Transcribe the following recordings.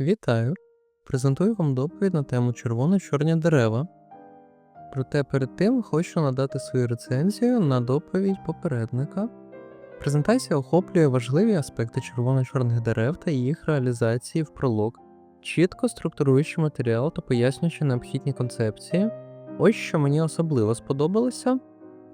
Вітаю! Презентую вам доповідь на тему червоно-чорні дерева. Проте перед тим хочу надати свою рецензію на доповідь попередника. Презентація охоплює важливі аспекти червоно-чорних дерев та їх реалізації в пролог, чітко структуруючи матеріал та пояснюючи необхідні концепції. Ось що мені особливо сподобалося.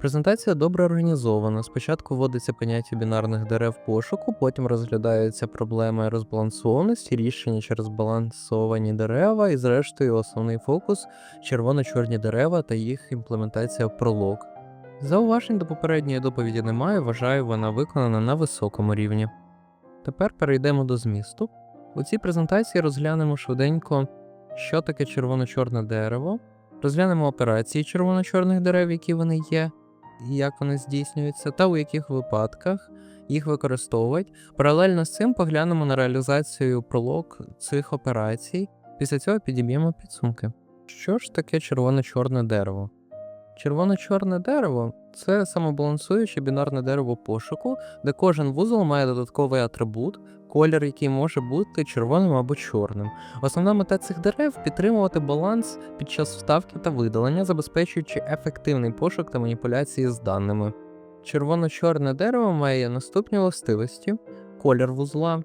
Презентація добре організована. Спочатку вводиться поняття бінарних дерев пошуку, потім розглядаються проблеми розбалансованості, рішення через балансовані дерева, і зрештою основний фокус червоно-чорні дерева та їх імплементація в пролог. Зауважень до попередньої доповіді немає, вважаю, вона виконана на високому рівні. Тепер перейдемо до змісту. У цій презентації розглянемо швиденько, що таке червоно-чорне дерево, розглянемо операції червоно-чорних дерев, які вони є, як вони здійснюються, та у яких випадках їх використовують. Паралельно з цим поглянемо на реалізацію пролог цих операцій. Після цього підіб'ємо підсумки. Що ж таке червоно-чорне дерево? Червоно-чорне дерево це самобалансуюче бінарне дерево пошуку, де кожен вузол має додатковий атрибут, колір, який може бути червоним або чорним. Основна мета цих дерев підтримувати баланс під час вставки та видалення, забезпечуючи ефективний пошук та маніпуляції з даними. Червоно-чорне дерево має наступні властивості: колір вузла.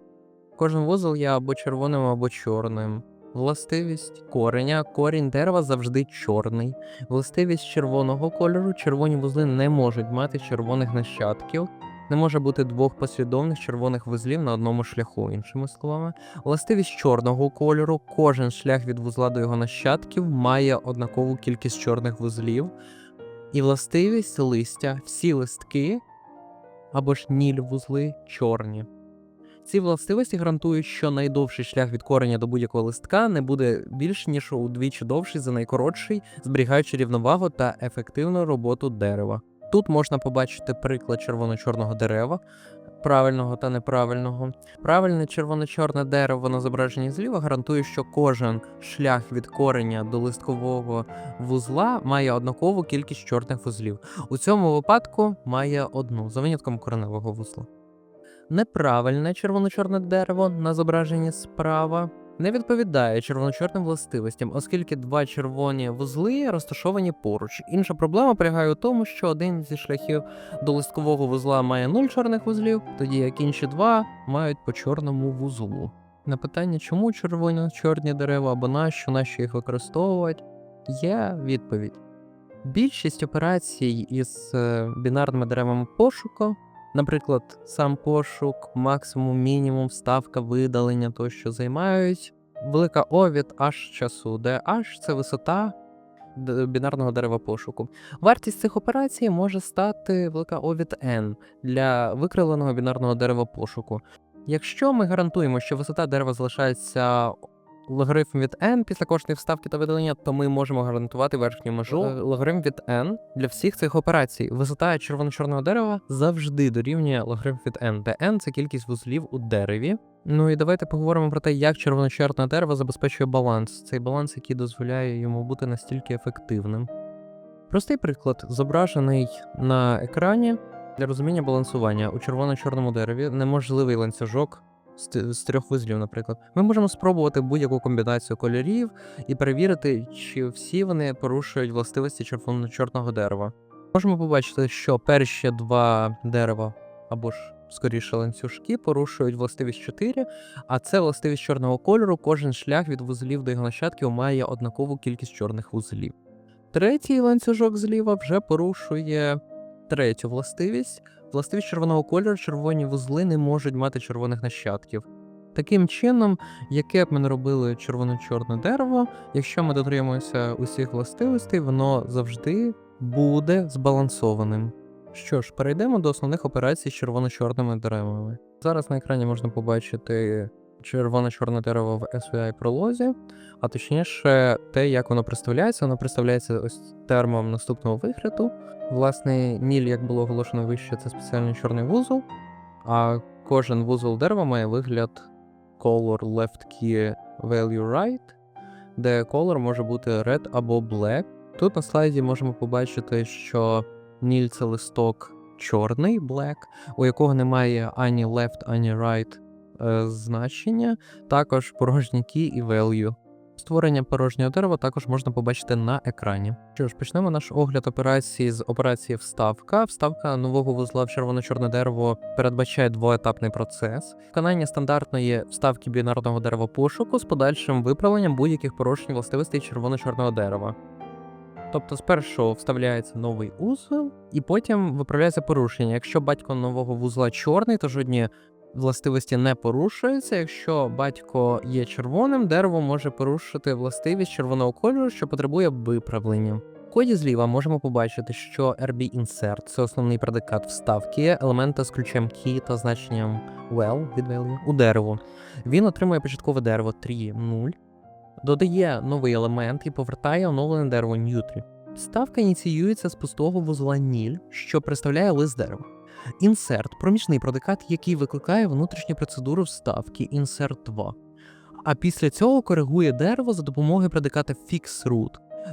Кожен вузол є або червоним, або чорним. Властивість кореня. Корінь дерева завжди чорний. Властивість червоного кольору. Червоні вузли не можуть мати червоних нащадків. Не може бути двох послідовних червоних вузлів на одному шляху, іншими словами. Властивість чорного кольору. Кожен шлях від вузла до його нащадків має однакову кількість чорних вузлів. І властивість листя. Всі листки або ж ніль вузли чорні. Ці властивості гарантують, що найдовший шлях від кореня до будь-якого листка не буде більш ніж удвічі довший за найкоротший, зберігаючи рівновагу та ефективну роботу дерева. Тут можна побачити приклад червоно-чорного дерева, правильного та неправильного. Правильне червоно-чорне дерево на зображенні зліва гарантує, що кожен шлях від кореня до листкового вузла має однакову кількість чорних вузлів. У цьому випадку має одну за винятком кореневого вузла. Неправильне червоно-чорне дерево на зображенні справа не відповідає червоно-чорним властивостям, оскільки два червоні вузли розташовані поруч. Інша проблема полягає у тому, що один зі шляхів до листкового вузла має 0 чорних вузлів, тоді як інші два мають по чорному вузлу. На питання, чому червоно-чорні дерева або нащо, нащо їх використовувати, є відповідь. Більшість операцій із е, бінарними деревами пошуку Наприклад, сам пошук, максимум, мінімум, ставка, видалення тощо займають. Велика О від H часу, де H це висота бінарного дерева пошуку. Вартість цих операцій може стати велика О від N для викривленого бінарного дерева пошуку. Якщо ми гарантуємо, що висота дерева залишається логарифм від n після кожної вставки та видалення, то ми можемо гарантувати верхню межу Е, логарифм від n для всіх цих операцій. Висота червоно-чорного дерева завжди дорівнює логарифм від n, де n це кількість вузлів у дереві. Ну і давайте поговоримо про те, як червоно-чорне дерево забезпечує баланс. Цей баланс, який дозволяє йому бути настільки ефективним. Простий приклад зображений на екрані для розуміння балансування у червоно-чорному дереві неможливий ланцюжок з трьох вузлів, наприклад. Ми можемо спробувати будь-яку комбінацію кольорів і перевірити, чи всі вони порушують властивості червоно-чорного дерева. Можемо побачити, що перші два дерева або ж скоріше ланцюжки порушують властивість 4, а це властивість чорного кольору. Кожен шлях від вузлів до його нащадків має однакову кількість чорних вузлів. Третій ланцюжок зліва вже порушує третю властивість. Властивість червоного кольору червоні вузли не можуть мати червоних нащадків. Таким чином, яке б ми не робили червоно-чорне дерево, якщо ми дотримуємося усіх властивостей, воно завжди буде збалансованим. Що ж, перейдемо до основних операцій з червоно-чорними деревами. Зараз на екрані можна побачити червоно-чорне дерево в SVI пролозі, а точніше, те, як воно представляється, воно представляється ось термом наступного вигляду. Власне, ніль, як було оголошено вище, це спеціальний чорний вузол, а кожен вузол дерева має вигляд color left key value right, де color може бути red або black. Тут на слайді можемо побачити, що ніль це листок чорний black, у якого немає ані left, ані right значення, також порожні key і value. Створення порожнього дерева також можна побачити на екрані. Що ж, почнемо наш огляд операції з операції вставка. Вставка нового вузла в червоно-чорне дерево передбачає двоетапний процес. Виконання стандартної вставки бінарного дерева пошуку з подальшим виправленням будь-яких порушень властивостей червоно-чорного дерева. Тобто спершу вставляється новий узел, і потім виправляється порушення. Якщо батько нового вузла чорний, то жодні властивості не порушуються. Якщо батько є червоним, дерево може порушити властивість червоного кольору, що потребує виправлення. В коді зліва можемо побачити, що RB Insert – це основний предикат вставки елемента з ключем key та значенням well від value у дерево. Він отримує початкове дерево 3.0, додає новий елемент і повертає оновлене дерево Nutri. Вставка ініціюється з пустого вузла Ніль, що представляє лист дерева. Insert – проміжний предикат, який викликає внутрішню процедуру вставки Insert 2. А після цього коригує дерево за допомогою предиката FixRoot.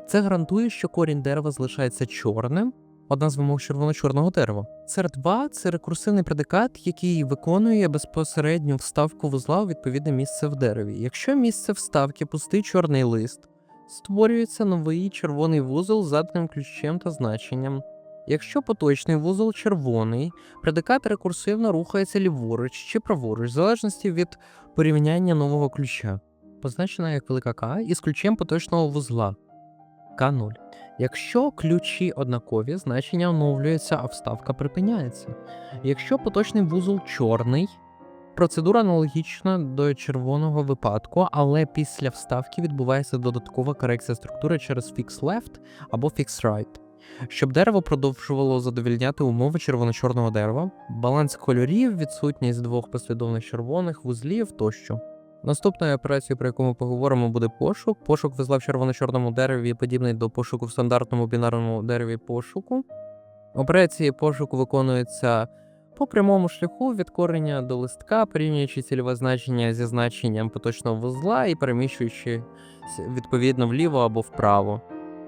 Це гарантує, що корінь дерева залишається чорним, одна з вимог червоно-чорного дерева. Insert 2 – це рекурсивний предикат, який виконує безпосередню вставку вузла у відповідне місце в дереві. Якщо місце вставки пустий чорний лист, створюється новий червоний вузол з заданим ключем та значенням. Якщо поточний вузол червоний, предикат рекурсивно рухається ліворуч чи праворуч, в залежності від порівняння нового ключа, позначена як велика К із ключем поточного вузла К0. Якщо ключі однакові, значення оновлюється, а вставка припиняється. Якщо поточний вузол чорний, процедура аналогічна до червоного випадку, але після вставки відбувається додаткова корекція структури через Fix Left або Fix Right. Щоб дерево продовжувало задовільняти умови червоно-чорного дерева, баланс кольорів, відсутність двох послідовних червоних вузлів тощо. Наступною операцією, про яку ми поговоримо, буде пошук. Пошук вузла в червоно-чорному дереві подібний до пошуку в стандартному бінарному дереві пошуку. Операції пошуку виконуються по прямому шляху від корення до листка, порівнюючи цільове значення зі значенням поточного вузла і переміщуючи відповідно вліво або вправо.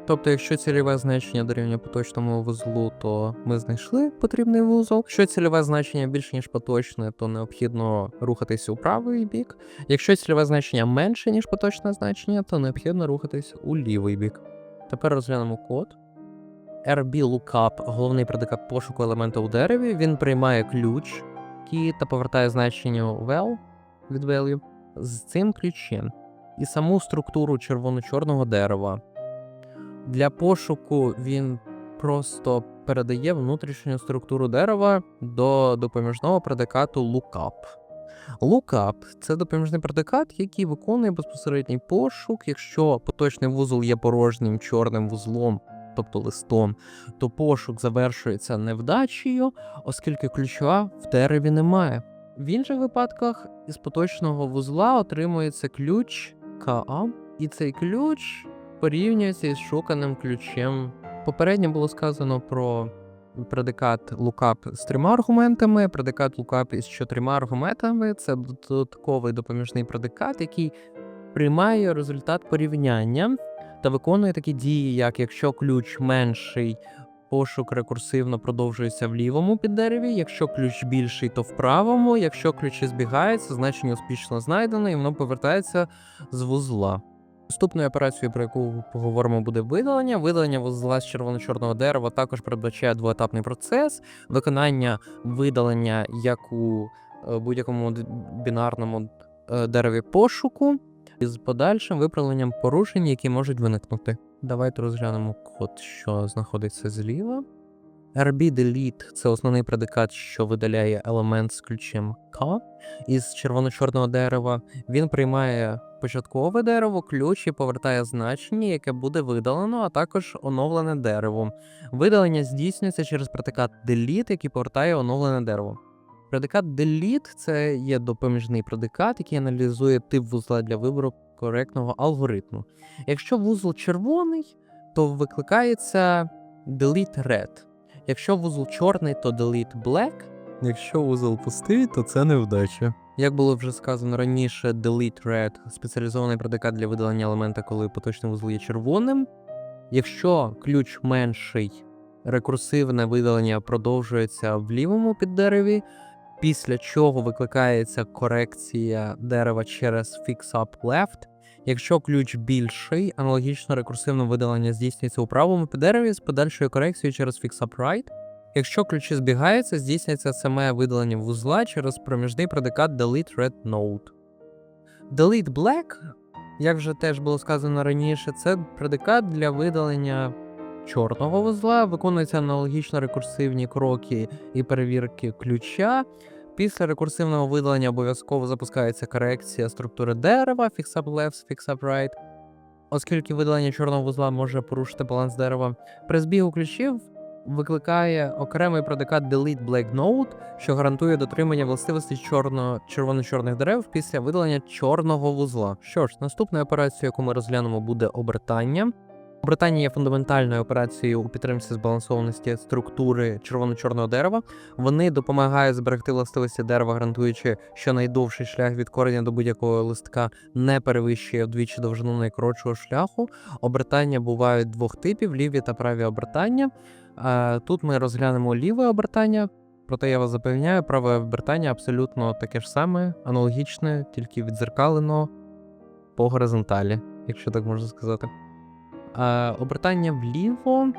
Тобто, якщо цільове значення дорівнює поточному вузлу, то ми знайшли потрібний вузол. Якщо цільове значення більше, ніж поточне, то необхідно рухатись у правий бік. Якщо цільове значення менше, ніж поточне значення, то необхідно рухатись у лівий бік. Тепер розглянемо код. RB Lookup – головний предикат пошуку елемента у дереві. Він приймає ключ key та повертає значення well від value з цим ключем і саму структуру червоно-чорного дерева. Для пошуку він просто передає внутрішню структуру дерева до допоміжного предикату lookup. Lookup – це допоміжний предикат, який виконує безпосередній пошук. Якщо поточний вузол є порожнім чорним вузлом, тобто листом, то пошук завершується невдачею, оскільки ключа в дереві немає. В інших випадках із поточного вузла отримується ключ КА, і цей ключ порівнюється із шуканим ключем. Попередньо було сказано про предикат lookup з трьома аргументами, предикат lookup із чотирма аргументами. Це додатковий допоміжний предикат, який приймає результат порівняння та виконує такі дії, як якщо ключ менший. Пошук рекурсивно продовжується в лівому піддереві. Якщо ключ більший, то в правому. Якщо ключі збігаються, значення успішно знайдено і воно повертається з вузла. Наступною операцією, про яку поговоримо, буде видалення. Видалення вузла з червоно-чорного дерева також передбачає двоетапний процес, виконання видалення як у е, будь-якому бінарному е, дереві пошуку із подальшим виправленням порушень, які можуть виникнути. Давайте розглянемо код, що знаходиться зліва. RB Delete – це основний предикат, що видаляє елемент з ключем K із червоно-чорного дерева. Він приймає початкове дерево, ключ і повертає значення, яке буде видалено, а також оновлене дерево. Видалення здійснюється через предикат delete, який повертає оновлене дерево. Предикат delete – це є допоміжний предикат, який аналізує тип вузла для вибору коректного алгоритму. Якщо вузол червоний, то викликається delete red. Якщо вузол чорний, то delete black. Якщо вузол пустий, то це невдача. Як було вже сказано раніше, delete red спеціалізований предикат для видалення елемента, коли поточний вузол є червоним. Якщо ключ менший, рекурсивне видалення продовжується в лівому піддереві. після чого викликається корекція дерева через Fix Up Left. Якщо ключ більший, аналогічно рекурсивне видалення здійснюється у правому піддереві з подальшою корекцією через Fix. Якщо ключі збігаються, здійснюється саме видалення вузла через проміжний предикат Delete Red Node. Delete Black, як вже теж було сказано раніше, це предикат для видалення чорного вузла, виконуються аналогічно рекурсивні кроки і перевірки ключа. Після рекурсивного видалення обов'язково запускається корекція структури дерева, fix up left, fix up right. Оскільки видалення чорного вузла може порушити баланс дерева, при збігу ключів викликає окремий предикат Delete Black Node, що гарантує дотримання властивостей чорно червоно-чорних дерев після видалення чорного вузла. Що ж, наступною операцією, яку ми розглянемо, буде обертання. Обертання є фундаментальною операцією у підтримці збалансованості структури червоно-чорного дерева. Вони допомагають зберегти властивості дерева, гарантуючи, що найдовший шлях від кореня до будь-якого листка не перевищує вдвічі довжину найкоротшого шляху. Обертання бувають двох типів: ліві та праві обертання. Тут ми розглянемо ліве обертання, проте я вас запевняю, праве обертання абсолютно таке ж саме, аналогічне, тільки відзеркалено по горизонталі, якщо так можна сказати. Обертання вліво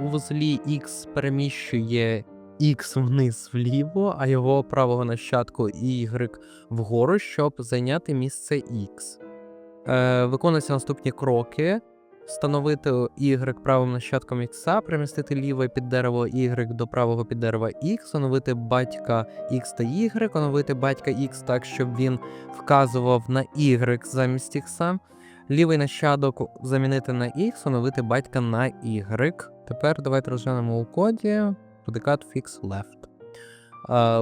у вузлі X переміщує X вниз вліво, а його правого нащадку Y вгору, щоб зайняти місце X. Е, Виконуються наступні кроки. Встановити Y правим нащадком X, перемістити ліве під дерево Y до правого під дерева X, оновити батька X та Y, оновити батька X так, щоб він вказував на Y замість X. Лівий нащадок замінити на X, оновити батька на Y. Тепер давайте розглянемо у коді предикат fix left.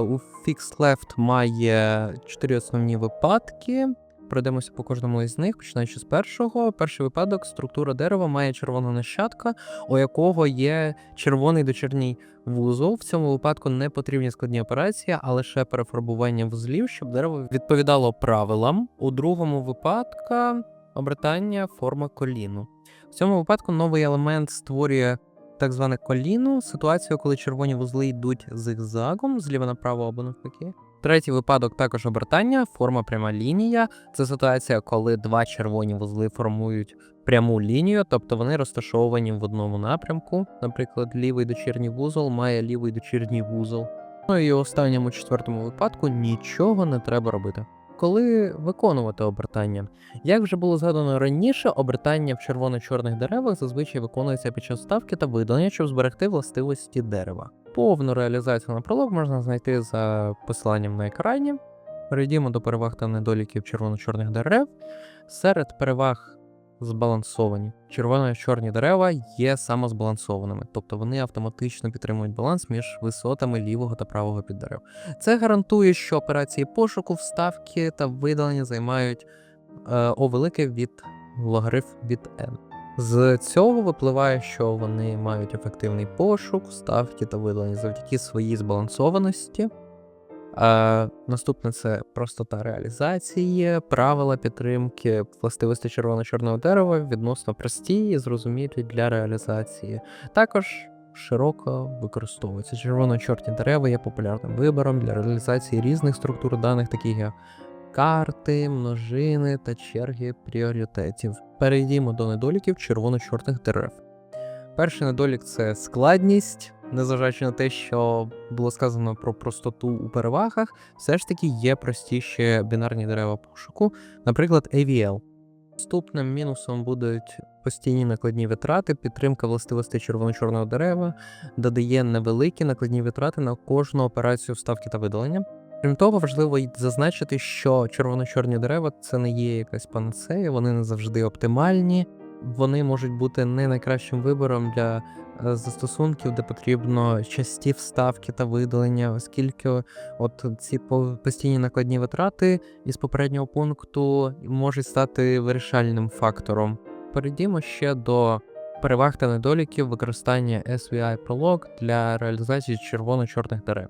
У fix left має чотири основні випадки. Пройдемося по кожному із них, починаючи з першого. Перший випадок структура дерева має червоного нащадка, у якого є червоний дочірній вузол. В цьому випадку не потрібні складні операції, а лише перефарбування вузлів, щоб дерево відповідало правилам. У другому випадку обертання форма коліну. В цьому випадку новий елемент створює так зване коліно, ситуацію, коли червоні вузли йдуть зигзагом зліва направо або навпаки. Третій випадок також обертання, форма пряма лінія. Це ситуація, коли два червоні вузли формують пряму лінію, тобто вони розташовані в одному напрямку. Наприклад, лівий дочірній вузол має лівий дочірній вузол. Ну і у останньому четвертому випадку нічого не треба робити. Коли виконувати обертання, як вже було згадано раніше, обертання в червоно-чорних деревах зазвичай виконується під час ставки та видалення, щоб зберегти властивості дерева. Повну реалізацію на пролог можна знайти за посиланням на екрані. Перейдімо до переваг та недоліків червоно-чорних дерев. Серед переваг збалансовані. Червоно-чорні дерева є самозбалансованими, тобто вони автоматично підтримують баланс між висотами лівого та правого піддерев. Це гарантує, що операції пошуку, вставки та видалення займають е, О велике від логарифм від n. З цього випливає, що вони мають ефективний пошук, вставки та видалення завдяки своїй збалансованості. Е, наступне це простота реалізації, правила підтримки властивості червоно-чорного дерева відносно прості і зрозумілі для реалізації. Також широко використовуються. Червоно-чорні дерева є популярним вибором для реалізації різних структур даних, таких як карти, множини та черги пріоритетів. Перейдімо до недоліків червоно-чорних дерев. Перший недолік це складність, незважаючи на те, що було сказано про простоту у перевагах, все ж таки є простіші бінарні дерева пошуку, наприклад, AVL. Наступним мінусом будуть постійні накладні витрати, підтримка властивостей червоно-чорного дерева, додає невеликі накладні витрати на кожну операцію вставки та видалення. Крім того, важливо зазначити, що червоно-чорні дерева це не є якась панацея, вони не завжди оптимальні, вони можуть бути не найкращим вибором для е, застосунків, де потрібно часті вставки та видалення, оскільки от ці постійні накладні витрати із попереднього пункту можуть стати вирішальним фактором. Перейдімо ще до переваг та недоліків використання SVI Prolog для реалізації червоно-чорних дерев.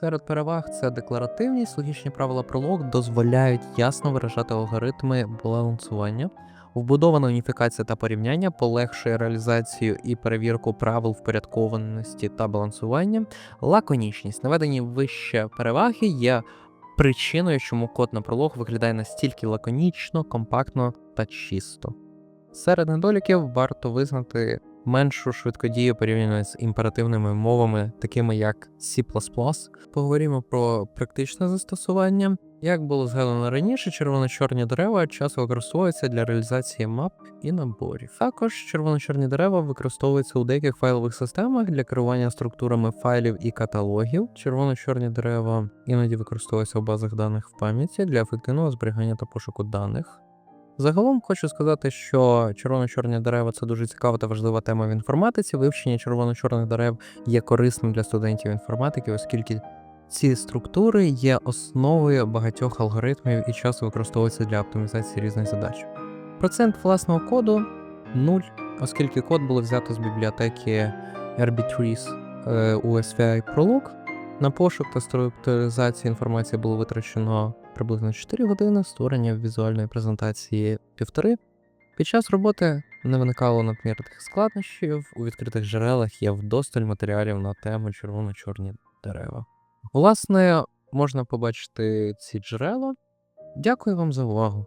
Серед переваг це декларативність, логічні правила пролог дозволяють ясно виражати алгоритми балансування. Вбудована уніфікація та порівняння полегшує реалізацію і перевірку правил впорядкованості та балансування. Лаконічність, наведені вище переваги, є причиною, чому код на пролог виглядає настільки лаконічно, компактно та чисто. Серед недоліків варто визнати меншу швидкодію порівняно з імперативними мовами, такими як C++. Поговоримо про практичне застосування. Як було згадано раніше, червоно-чорні дерева часто використовуються для реалізації мап і наборів. Також червоно-чорні дерева використовуються у деяких файлових системах для керування структурами файлів і каталогів. Червоно-чорні дерева іноді використовуються у базах даних в пам'яті для ефективного зберігання та пошуку даних. Загалом хочу сказати, що червоно-чорні дерева це дуже цікава та важлива тема в інформатиці. Вивчення червоно-чорних дерев є корисним для студентів інформатики, оскільки ці структури є основою багатьох алгоритмів і часто використовуються для оптимізації різних задач. Процент власного коду 0, оскільки код було взято з бібліотеки Arbitris е, у SVI Prolog. На пошук та структуризацію інформації було витрачено приблизно 4 години, створення візуальної презентації півтори. Під час роботи не виникало надмірних складнощів. У відкритих джерелах є вдосталь матеріалів на тему червоно-чорні дерева. Власне, можна побачити ці джерела. Дякую вам за увагу.